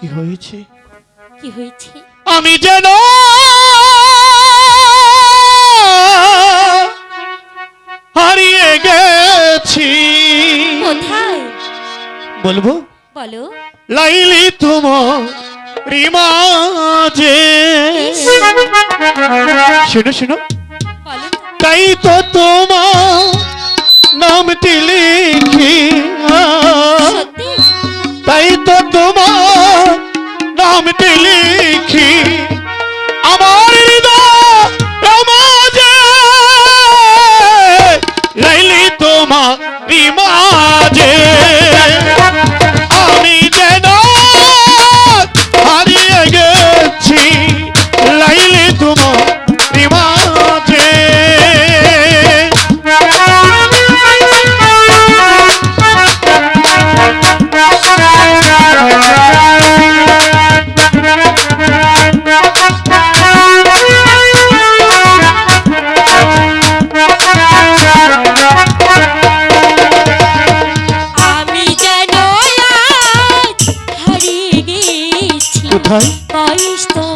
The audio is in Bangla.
কি হয়েছে? কি হয়েছে? আমি যেন হারিয়ে গেছি। কোথায়? বলব? বলো। লাইলি তোমার রিমাজে শোনো শোনো। তাই তো তোমার নামটি লিখি। তাই তো তোমার নামটি লিখি। কোথায়? বলিস তো